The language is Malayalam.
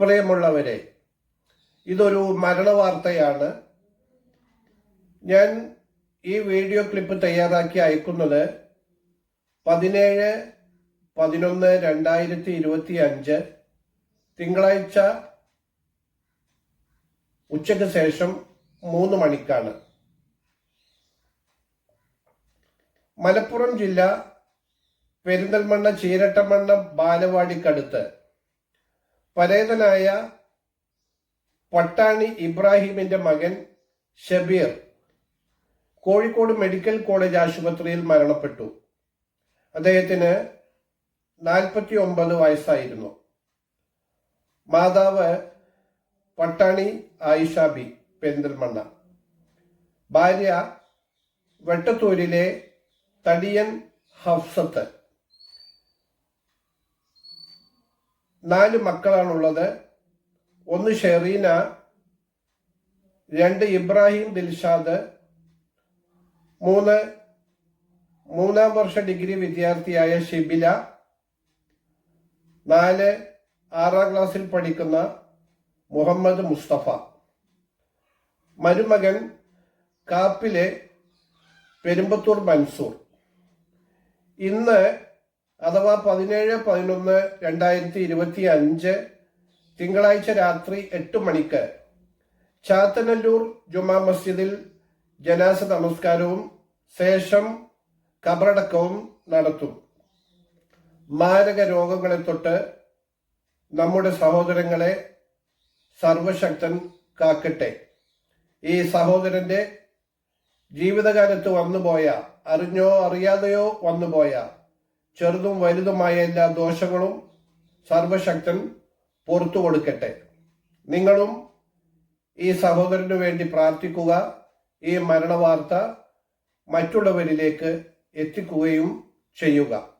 പ്രിയമുള്ളവരെ ഇതൊരു മരണവാർത്തയാണ്. ഞാൻ ഈ വീഡിയോ ക്ലിപ്പ് തയ്യാറാക്കി അയക്കുന്നത് പതിനേഴ് പതിനൊന്ന് രണ്ടായിരത്തി ഇരുപത്തി അഞ്ച് തിങ്കളാഴ്ച ഉച്ചയ്ക്ക് ശേഷം മൂന്ന് മണിക്കാണ്. മലപ്പുറം ജില്ല പെരിന്തൽമണ്ണ ചീരട്ടമണ്ണ ബാലവാടിക്കടുത്ത് പരേതനായ പട്ടാണി ഇബ്രാഹിമിന്റെ മകൻ ഷബീർ കോഴിക്കോട് മെഡിക്കൽ കോളേജ് ആശുപത്രിയിൽ മരണപ്പെട്ടു. അദ്ദേഹത്തിന് നാൽപ്പത്തി ഒമ്പത് വയസ്സായിരുന്നു. മാതാവ് പട്ടാണി ആയിഷാബി പെരിന്തൽമണ്ണ. ഭാര്യ വെട്ടത്തൂരിലെ തടിയൻ ഹഫ്സത്ത്. നാല് മക്കളാണുള്ളത്. ഒന്ന് ഷെറീന രണ്ട് ഇബ്രാഹിം ദിൽഷാദ് മൂന്ന് മൂന്നാം വർഷ ഡിഗ്രി വിദ്യാർത്ഥിയായ ഷിബില നാല് ആറാം ക്ലാസ്സിൽ പഠിക്കുന്ന മുഹമ്മദ് മുസ്തഫ. മരുമകൻ കാപ്പിലെ പെരുമ്പത്തൂർ മൻസൂർ. ഇന്ന് അഥവാ പതിനേഴ് പതിനൊന്ന് രണ്ടായിരത്തി ഇരുപത്തി അഞ്ച് തിങ്കളാഴ്ച രാത്രി എട്ട് മണിക്ക് ചാത്തനല്ലൂർ ജുമാ മസ്ജിദിൽ ജനാസ നമസ്കാരവും ശേഷം കബറടക്കവും നടത്തും. മാരക രോഗങ്ങളെ തൊട്ട് നമ്മുടെ സഹോദരങ്ങളെ സർവശക്തൻ കാക്കട്ടെ. ഈ സഹോദരന്റെ ജീവിതകാലത്ത് വന്നുപോയ അറിഞ്ഞോ അറിയാതെയോ വന്നുപോയ ചെറുതും വലുതുമായ എല്ലാ ദോഷങ്ങളും സർവശക്തൻ പുറത്തു കൊടുക്കട്ടെ. നിങ്ങളും ഈ സഹോദരന് വേണ്ടി പ്രാർത്ഥിക്കുക. ഈ മരണവാർത്ത മറ്റുള്ളവരിലേക്ക് എത്തിക്കുകയും ചെയ്യുക.